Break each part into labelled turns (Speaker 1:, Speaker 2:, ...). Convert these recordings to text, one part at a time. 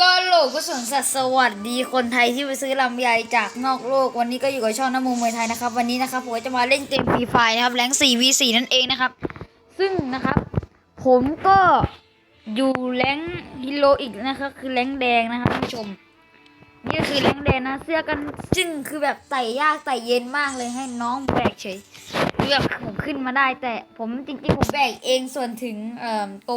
Speaker 1: ก็โลกกุศลสัตว์สวัสดีคนไทยที่ไปซื้อลำไยจากนอกโลก วันนี้ก็อยู่กับช่องน้ำมูมวยไทยนะครับ วันนี้นะครับผมจะมาเล่นเกมฟรีไฟนะครับแรง 4v4 นั่นเองนะครับ ซึ่งนะครับ ผมก็อยู่แรงฮิโรอีกนะครับคือแรงแดงนะครับท่านผู้ชม นี่ก็คือแรงแดงนะเสื้อกันจึ้งคือแบบไต่ยากไต่เย็นมากเลยให้น้องแบกเฉยคือแบบผมขึ้นมาได้แต่ผมจริงๆผมแบกเองส่วนถึงเอ่อโต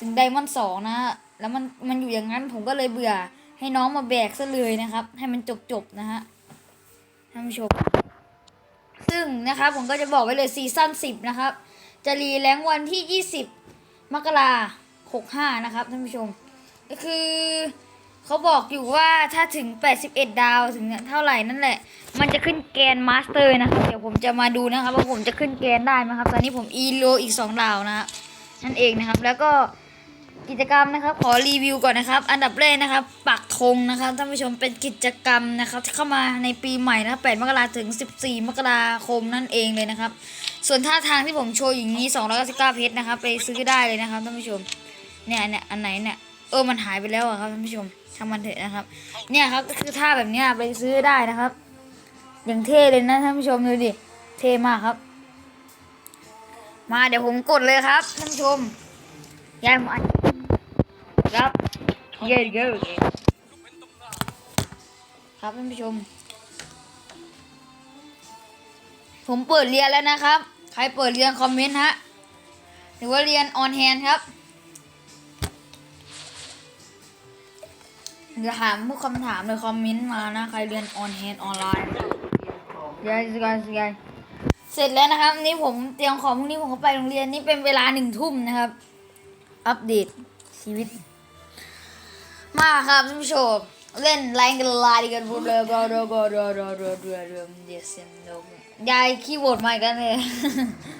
Speaker 1: ถึงไดมอนด์สองนะ แล้วมันมันอยู่อย่างนั้นผมก็เลยเบื่อ ให้น้องมาแบกซะเลยนะครับ ให้มันจบๆนะฮะท่านผู้ชมซึ่งนะครับผมก็จะบอกไว้เลยซีซั่น10นะครับ จะรีแรงวันที่20มกราคม65นะครับท่านผู้ชม ก็คือเขาบอกอยู่ว่าถ้าถึง 81 ดาวถึงเท่าไหร่นั่นแหละ มันจะขึ้นแกนมาสเตอร์นะครับ เดี๋ยวผมจะมาดูนะครับว่าผมจะขึ้นแกนได้ไหมครับ ตอนนี้ผมอีโลอีก 2 ดาวนะครับนั่นเองนะครับ แล้วก็ กิจกรรมนะครับ ขอรีวิวก่อนนะครับ อันดับแรกนะครับปักธงนะครับท่านผู้ชมเป็นกิจกรรมนะครับที่เข้ามาในปีใหม่นะ8มกราถึง 14 มกราคมนั่นเองเลยนะครับ ส่วนท่าทางที่ผมโชว์อย่างนี้299เพชรนะครับ ไปซื้อได้เลยนะครับท่านผู้ชมเนี่ยเนี่ยอันไหนเนี่ยเออมันหายไปแล้วอะครับท่านผู้ชมช่างมันเถอะนะครับ เนี่ยครับก็คือท่าแบบนี้ไปซื้อได้นะครับ อย่างเท่เลยนะท่านผู้ชมดูดิเท่มากครับ มาเดี๋ยวผมกดเลยครับท่านผู้ชมยายมา ครับเย้เย้ครับท่านผู้ชม ผมเปิดเรียนแล้วนะครับ ใครเปิดเรียนคอมเมนต์ฮะ หรือว่าเรียนออนแฮนครับเดี๋ยวถามพวกคำถามในคอมเมนต์มานะ ใครเรียนออนแฮนออนไลน์ยายยายยายเสร็จแล้วนะครับ นี่ผมเตรียมของพรุ่งนี้ผมก็ไปโรงเรียนนี่เป็นเวลาหนึ่งทุ่มนะครับ อัปเดตชีวิต มาครับท่านผู้ชมเล่นแรงกันลายกันบุเลยก็รอก็รอรอรอรอรอเดซนโดยายขี้โหวตมาอีกแล้วเลย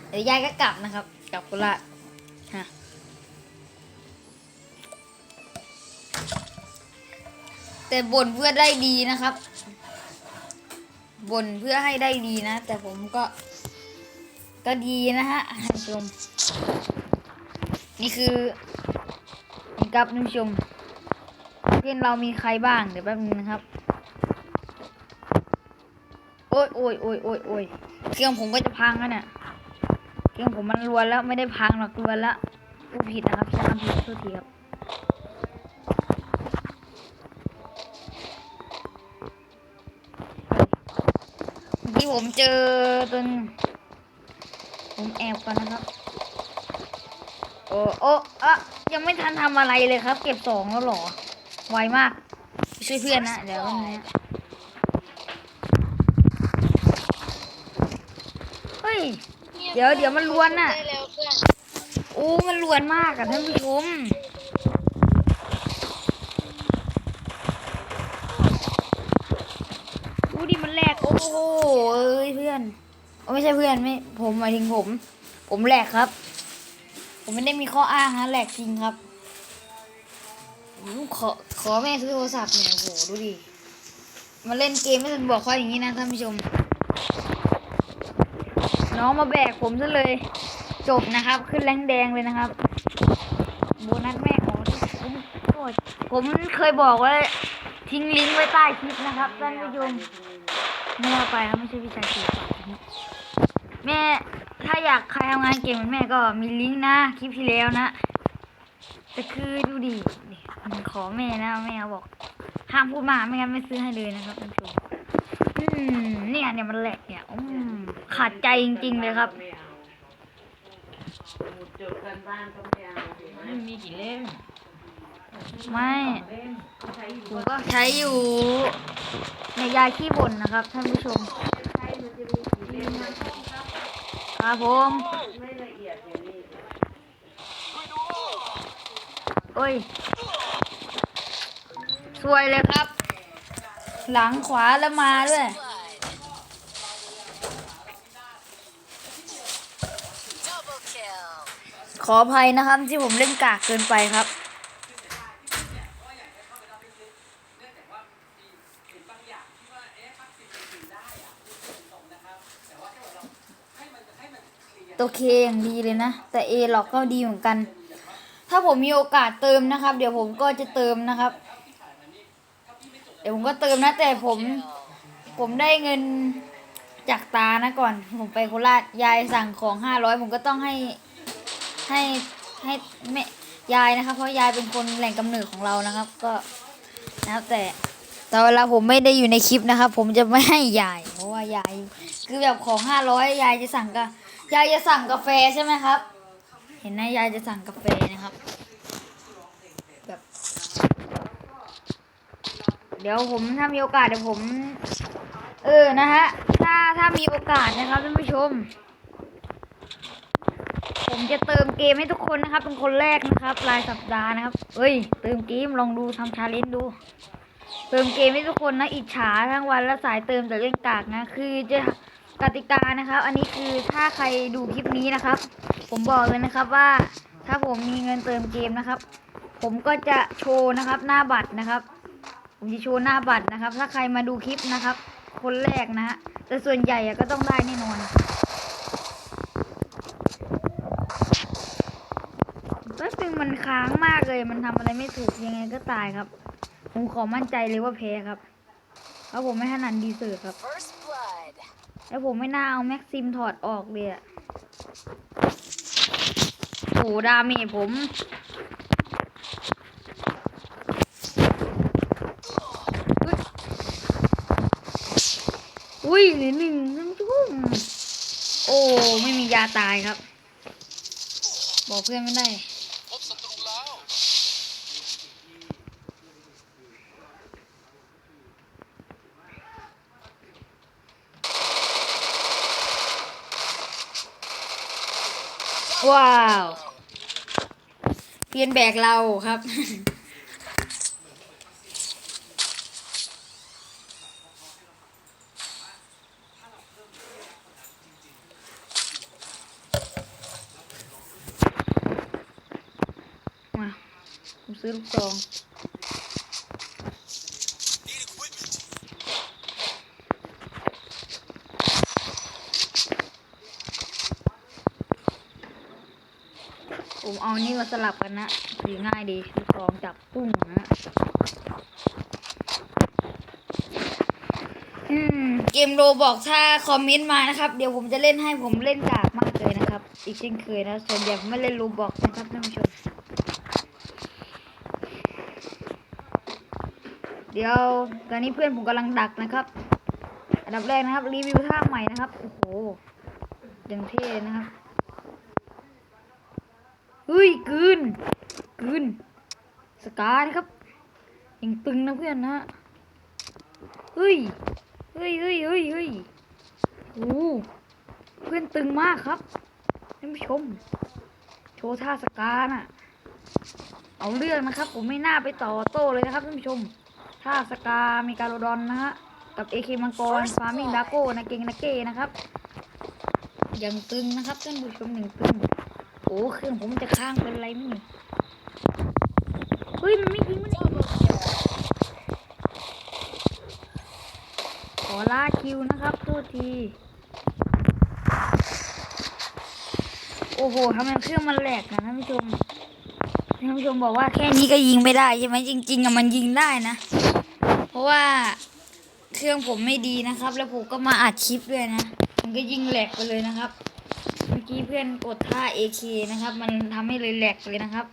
Speaker 1: เดี๋ยวยายก็กลับนะครับ กลับกุละฮะแต่บ่นเพื่อได้ดีนะครับบ่นเพื่อให้ได้ดีนะ แต่ผมก็ก็ดีนะฮะท่านผู้ชม นี่คือนี่ครับท่านผู้ชม เพื่อนเรามีใครบ้างเดี๋ยวแป๊บนึงนะครับ โอ้ยโอ้ยโอ้ยโอ้ยโอ้ยเครื่องผมก็จะพังแล้วเนี่ยเครื่องผมมันรวนแล้วไม่ได้พังหรอกรวนแล้วผู้ผิดนะครับใช้คำผิดโทษทีครับเมื่อกี้ผมเจอตัวนึงผมแอบก่อนนะครับ โอ้โอ้อะยังไม่ทันทำอะไรเลยครับ เก็บสองแล้วหรอ ไวมาก ช่วยเพื่อนนะ เดี๋ยววันนี้เฮ้ย เดี๋ยวเดี๋ยวมันล้วนน่ะ โอ้ มันล้วนมากอะท่านผู้ชมดูดิมันแหลก โอ้โหเอ้ยเพื่อนอไม่ใช่เพื่อนไม่ ผมหมายถึงผม ผมแหลกครับ ผมไม่ได้มีข้ออ้างฮะแหลกจริงครับ ขอขอแม่ซื้อโทรศัพท์เนี่ยโอ้โหดูดิมาเล่นเกมไม่ทันบอกข้ออย่างนี้นะท่านผู้ชม น้องมาแบกผมซะเลย จบนะครับ ขึ้นแรงแดงเลยนะครับโบนัสแม่ของผมโอ้ยผมเคยบอกว่าทิ้งลิงก์ไว้ใต้คลิปนะครับท่านผู้ชมไม่เอาไปครับไม่ใช่วิชาชีพแม่ถ้าอยากใครทำงานเก่งเหมือนแม่ก็มีลิงก์นะคลิปที่แล้วนะแต่คือดูดิ ขอแม่นะแม่บอกห้ามพูดมากไม่งั้นไม่ซื้อให้เลยนะครับท่านผู้ชมอืมเนี่ยเนี่ยมันแหลกเนี่ยอืมขาดใจจริง ๆ เลยครับ
Speaker 2: มันมีกี่เล่ม
Speaker 1: ไม่
Speaker 2: เล่มใช้อยู่
Speaker 1: ผมก็ใช้อยู่ ในยาขี้บ่นนะครับท่านผู้ชม
Speaker 2: ใช้มันจะมีกี่เล่มนะ
Speaker 1: ครับผม
Speaker 2: ไม่ละเอียดอย่างนี้
Speaker 1: โอ้ย สวยเลยครับ หลังขวาแล้วมาด้วยขออภัยนะครับที่ผมเล่นกากเกินไปครับตัวเคอย่างดีเลยนะ แต่เอหลอกก็ดีเหมือนกัน ถ้าผมมีโอกาสเติมนะครับ เดี๋ยวผมก็จะเติมนะครับ เดี๋ยวผมก็เติมนะ แต่ผม ผมได้เงินจากตานะก่อน ผมไปโคราชยายสั่งของห้าร้อยผมก็ต้องให้ให้ให้แม่ยายนะครับ เพราะยายเป็นคนแหล่งกำเนิดของเรานะครับ ก็นะครับแต่แต่เวลาผมไม่ได้อยู่ในคลิปนะครับ ผมจะไม่ให้ยาย เพราะว่ายายคือแบบของห้าร้อยยายจะสั่งก็ยายจะสั่งกาแฟใช่ไหมครับ เห็นนะยายจะสั่งกาแฟนะครับแบบ เดี๋ยวผมถ้ามีโอกาสเดี๋ยวผม เออนะฮะถ้าถ้ามีโอกาสนะครับท่านผู้ชม ผมจะเติมเกมให้ทุกคนนะครับ เป็นคนแรกนะครับ รายสัปดาห์นะครับเอ้ย เติมเกมลองดูทำชาเลนจ์ดู เติมเกมให้ทุกคนนะอิจฉาทั้งวันและสายเติมแต่เล่นกากนะ คือจะกติกานะครับ อันนี้คือถ้าใครดูคลิปนี้นะครับ ผมบอกเลยนะครับว่าถ้าผมมีเงินเติมเกมนะครับ ผมก็จะโชว์นะครับหน้าบัตรนะครับ ผมจะโชว์หน้าบัตรนะครับ ถ้าใครมาดูคลิปนะครับ คนแรกนะฮะแต่ส่วนใหญ่อะก็ต้องได้แน่นอนแป๊บนึงมันค้างมากเลย มันทำอะไรไม่ถูกยังไงก็ตายครับ ผมขอมั่นใจเลยว่าแพ้ครับเพราะผมไม่ถนัดดีเซอร์ครับ
Speaker 3: First blood.
Speaker 1: แล้วผมไม่น่าเอาแม็กซิมถอดออกเลยอะโหดาเมจผม อุ้ยเหลือหนึ่งน้ำชุ่มโอ้ไม่มียาตายครับ บอกเพื่อนไม่ได้
Speaker 3: พบศัตรูแล้ว
Speaker 1: ว้าวเพียนแบกเราครับ ซื้อลูกซอง
Speaker 3: Need equipment.
Speaker 1: ผมเอานี่มาสลับกันนะถือง่ายดีลูกซองจับปุ้งนะอืมเกมโรบอกถ้าคอมเมนต์มานะครับ เดี๋ยวผมจะเล่นให้ผมเล่นกากมากเลยนะครับ อีกเช่นเคยนะส่วนใหญ่ผมไม่เล่นโรบอกนะครับท่านผู้ชม เดี๋ยวตอนนี้เพื่อนผมกำลังดักนะครับ อันดับแรกนะครับ รีวิวท่าใหม่นะครับ โอ้โหยังเท่นะครับเฮ้ยกืนกืนสกานะครับยังตึงนะเพื่อนนะเฮ้ยเฮ้ยเฮ้ยเฮ้ยเฮ้ยโอ้เพื่อนตึงมากครับท่านผู้ชม โชว์ท่าสกาน่ะ เอาเรื่องนะครับ ผมไม่น่าไปต่อโต้เลยนะครับท่านผู้ชม ท่าสกาเมกาโลดอนนะฮะ กับเอเคมังกรฟาร์มิงดาโก้นะเกงนาเก้นะครับ ยังตึงนะครับท่านผู้ชมยังตึง โอ้เครื่องผมจะค้างเป็นไรมั้ยนี่เฮ้ย มันไม่ยิงมันขอลาคิวนะครับโทษทีโอ้โหทำไมเครื่องมันแหลกนะท่านผู้ชมท่านผู้ชมบอกว่าแค่นี้ก็ยิงไม่ได้ใช่ไหมจริงๆอะมันยิงได้นะ เพราะว่าเครื่องผมไม่ดีนะครับ แล้วผมก็มาอัดคลิปด้วยนะ มันก็ยิงแหลกไปเลยนะครับ เมื่อกี้เพื่อนกดท่า AK นะครับ มันทำให้เลยแหลกเลยนะครับ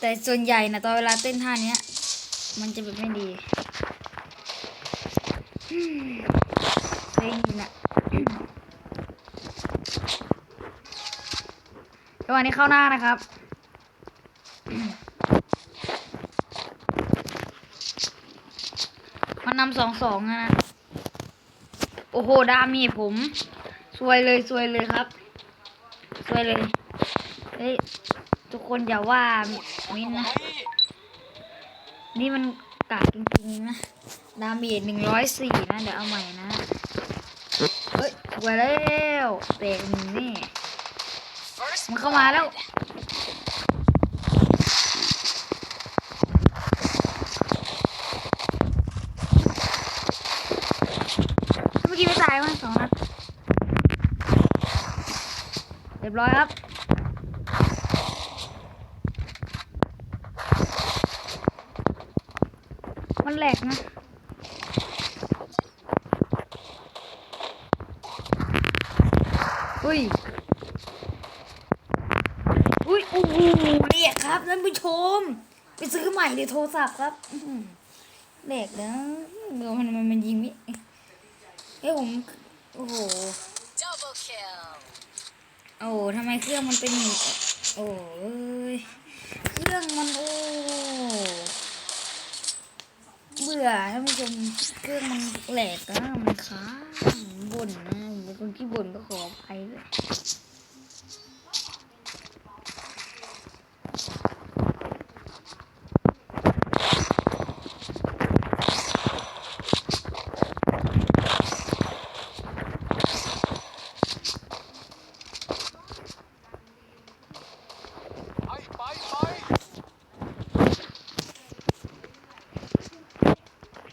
Speaker 1: แต่ส่วนใหญ่นะตอนเวลาเต้นท่านี้มันจะแบบไม่ดีอืมเพลงอยู่นะจังหวะนี้เข้าหน้านะครับ มันนำ สองสองนะ โอ้โห ดามีผม สวยเลยสวยเลยครับ สวยเลย เฮ้ย ทุกคนอย่าว่ามินนะ นี่มันกากจริงๆนะ ดามจหนึ่งร้อยสี่นะ เดี๋ยวเอาใหม่นะ เฮ้ยสวยแล้วแตกหนึ่งนี่มันเข้ามาแล้ว เมื่อกี้ไม่ตายมั้งสองนัด เรียบร้อยครับมันแหลกนะอุ้ย อุ้ยโอ้โหเรียกครับท่านผู้ชม ไปซื้อใหม่เลยโทรศัพท์ครับอื้อหือแหลกนะเดี๋ยวมันมันมันยิงมิเอ้ยผม โอ้โห
Speaker 3: Double kill.
Speaker 1: โอ้ทำไมเครื่องมันเป็นอย่างโอ้ยเครื่องมันโอ้เบื่อท่านผู้ชมเครื่องมันแหลกนะมันค้างบ่นนะเป็นคนที่บ่นก็ขออภัยด้วย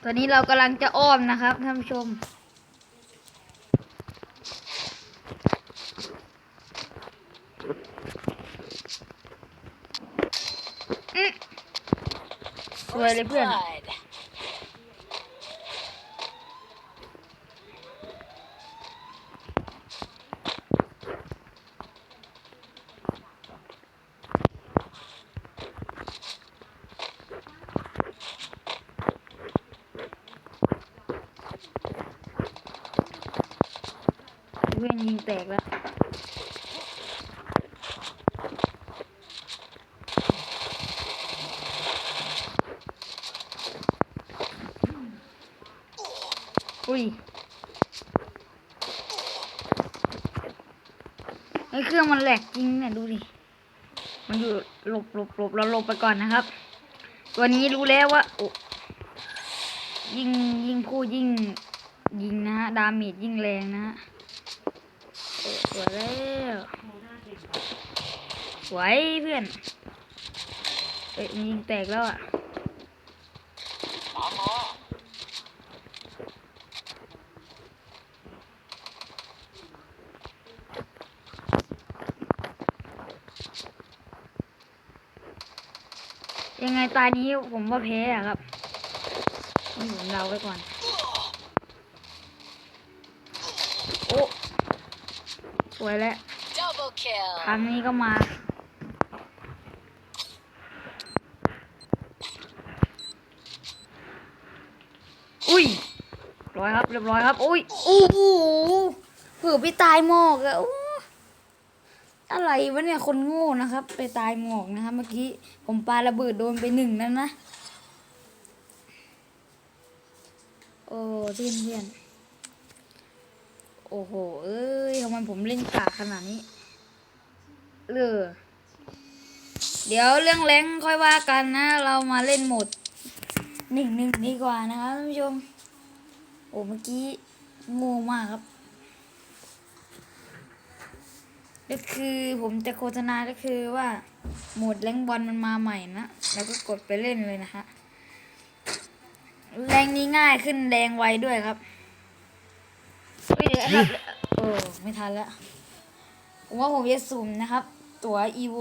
Speaker 1: อนนี้เรากำลังจะอ้อมนะครับท่านผู้ชม สวยเลยเพื่อนื่อนยิงแตกแล้วอุ้ยไอ้เครื่องมันแหลกจริงเนี่ยดูดิ มันอยู่หลบหลบหลบเราหลบไปก่อนนะครับ ตัวนี้รู้แล้วว่าโอ้ยิงยิงผู้ยิงยิงนะฮะ ดาเมจยิงแรงนะฮะ วยแล้วสวยเพื่อนเอ้ยมันยิงแตกแล้วอะยังไงตายนี้ผมว่าแพ้อะครับนี่ผมเดาไว้ก่อน โอ้ สวยแล้ว
Speaker 3: Double kill.
Speaker 1: ครั้งนี้ก็มา อุ้ยร้อยครับเรียบร้อยครับ อุ้ยโอ้โหเผื่อไปตายหมอกอะโอ้อะไรวะเนี่ยคนโง่นะครับ ไปตายหมอกนะครับ เมื่อกี้ผมปาระเบิดโดนไปหนึ่งนั่นนะ โอ้เพื่อนเพื่อน โอ้โห เอ้ยทำไมผมเล่นกาขนาดนี้เออเดี๋ยวเรื่องแรงค่อยว่ากันนะ เรามาเล่นโหมดหนึ่งหนึ่งดีกว่านะครับท่านผู้ชม โอ้เมื่อกี้โง่มากครับก็คือผมจะโฆษณาก็คือว่าโหมดแรงบอลมันมาใหม่นะ แล้วก็กดไปเล่นเลยนะฮะแรงนี้ง่ายขึ้นแรงไวด้วยครับ เฮ้ยเดี๋ยวนะครับโอ้ไม่ทันแล้วผมว่าผมจะสุ่มนะครับ ตั๋วอีโว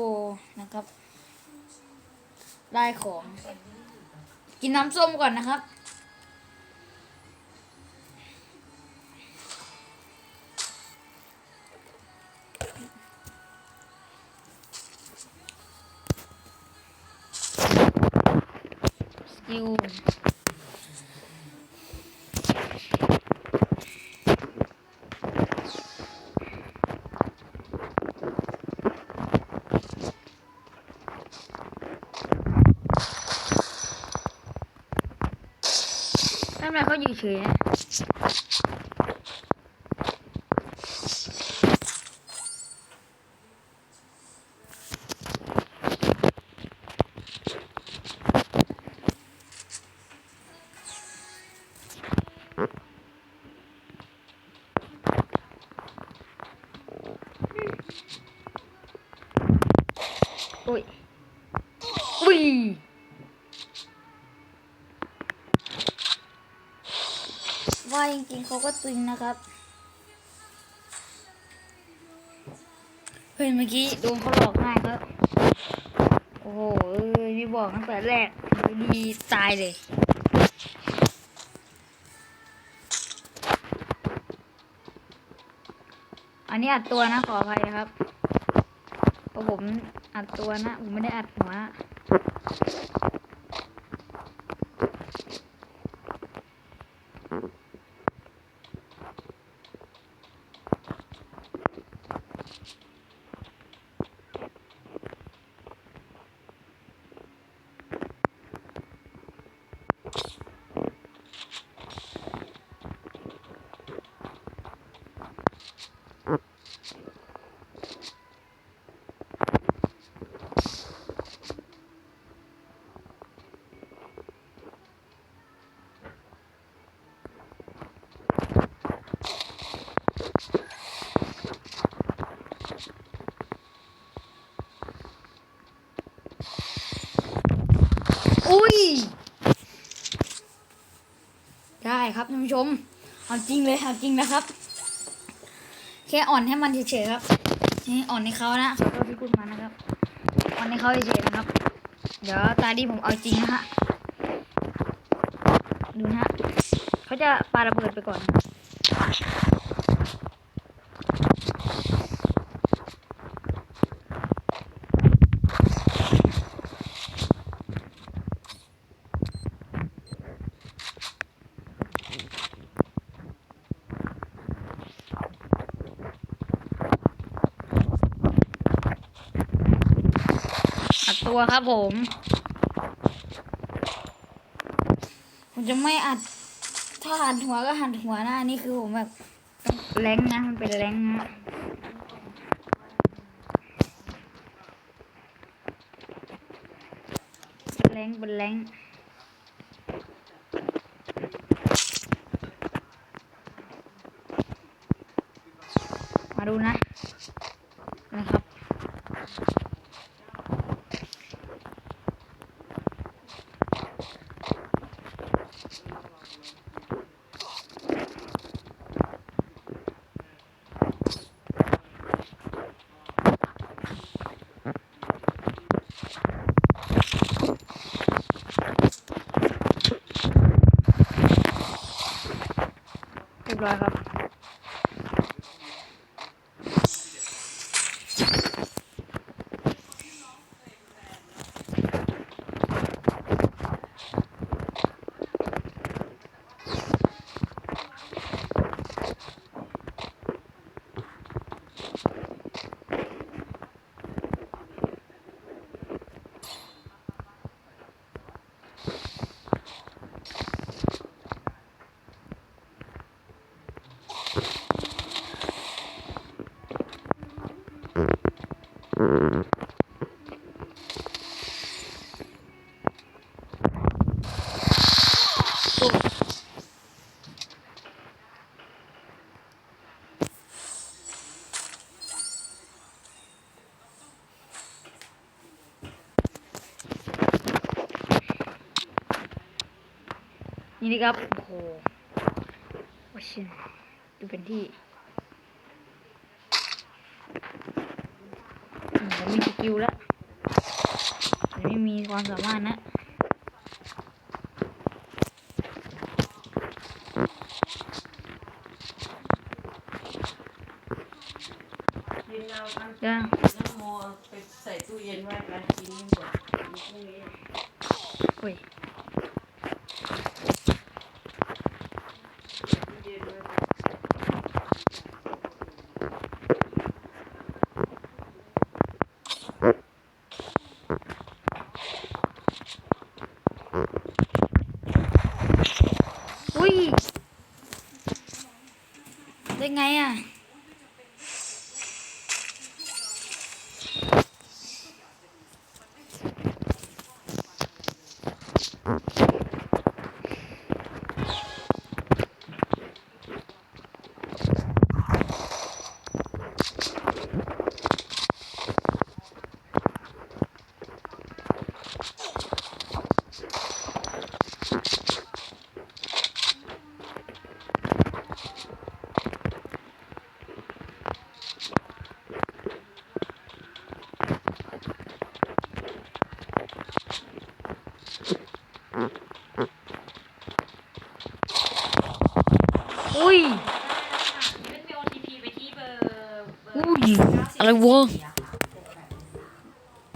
Speaker 1: นะครับ ได้ของ กินน้ำส้มก่อนนะครับำไจริงๆเขาก็ตึงนะครับ เฮ้ยเมื่อกี้โดนเขาหลอกง่ายครับ โอ้โหพี่บอกตั้งแต่แรกดีตายเลยอันนี้อัดตัวนะขออภัยครับเพรผมอัดตัวนะ ผมไม่ได้อัดหัว ผู้ชมเอาจริงเลยเอาจริงนะครับ แค่อ่อนให้มันเฉยๆครับนี่อ่อนในเขานะขอโทษที่พูดมานะครับ อ่อนในเขาเฉยๆนะครับ เดี๋ยวตาดีผมเอาจริงนะฮะดูนะฮะเขาจะปาระเบิดไปก่อน ตัวครับผม ผมจะไม่อัด ถ้าหันหัวก็หันหัวหน้านี่คือผมแบบแรงนะมันเป็นแรงนะแรงเป็นแรงมาดูนะ นี่นะครับ โอ้โหว่าชินดูเป็นที่อืมผมมีสกิลแล้วแต่ไม่มีความสามารถนะ
Speaker 4: กินเราทำ
Speaker 1: เรื่อง
Speaker 4: น้ำโมไปใส่ตู้เย็นไว้กันกินหมดกินพรุ่งนี้
Speaker 1: โอ้ย
Speaker 4: ตู้เย็นไว้
Speaker 1: อุ้ย ได้ไงอะ วะ
Speaker 2: เสียค่ะหกแปดเจ็ดสาม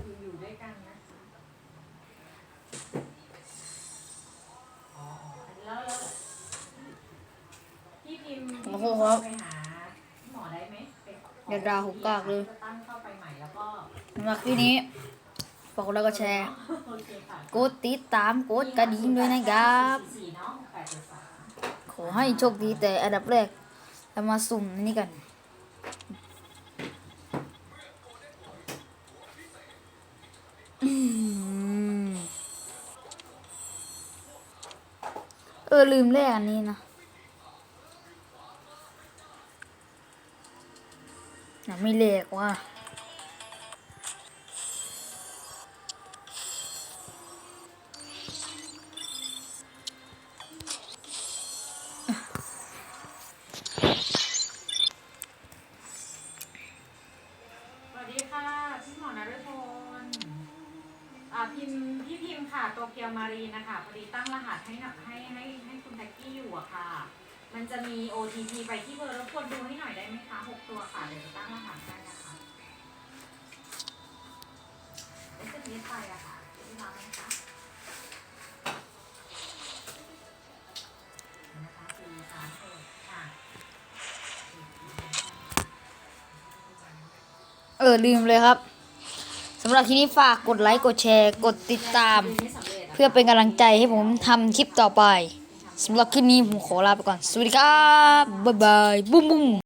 Speaker 2: คืออยู่ด้วยกันนะคะอ๋อแล้วแล้วพี่พิมพ์
Speaker 1: โอ้โหครับ
Speaker 2: ไปหาหมอได้ไหมไปข
Speaker 1: อย่าด่าผมกากเลย
Speaker 2: จะตั้งเข้าไปใหม่แล้วก็
Speaker 1: สำหรับคลิปนี้ฝากกดไลค์กดแชร์
Speaker 2: โอเคค่ะ
Speaker 1: กดติดตามกดกระดิ่งด้วยนะครับ
Speaker 2: สี่เนาะแปดเจ็ดสาม
Speaker 1: ขอให้โชคดีแต่อันดับแรกเรามาสุ่มนี่กัน อืมเออลืมแลกอันนี้นะน่ะไม่เลกว่ะ
Speaker 2: สวัสดีค่ะพี่หมอนฤพล อ่าพิมพ์พี่พิมพ์ค่ะโตเกียวมารีนะคะพอดีตั้งรหัสให้หน่อยให้ให้ให้คุณแท็กกี้อยู่อะค่ะ มันจะมี OTP ไปที่เบอร์รบกวนดูให้หน่อยได้ไหมคะหกตัวค่ะเดี๋ยวจะตั้งรหัสให้นะคะเอสเอ็มไปอะค่ะที่รับไหมคะนะคะสี่สามหกค่ะ
Speaker 1: เออลืมเลยครับ สำหรับที่นี้ฝากกดไลค์กดแชร์ กดติดตาม เพื่อเป็นกำลังใจให้ผมทำคลิปต่อไปสำหรับคลิปนี้ผมขอลาไปก่อน สวัสดีครับ บ๊ายบายบุ้มบุ้ม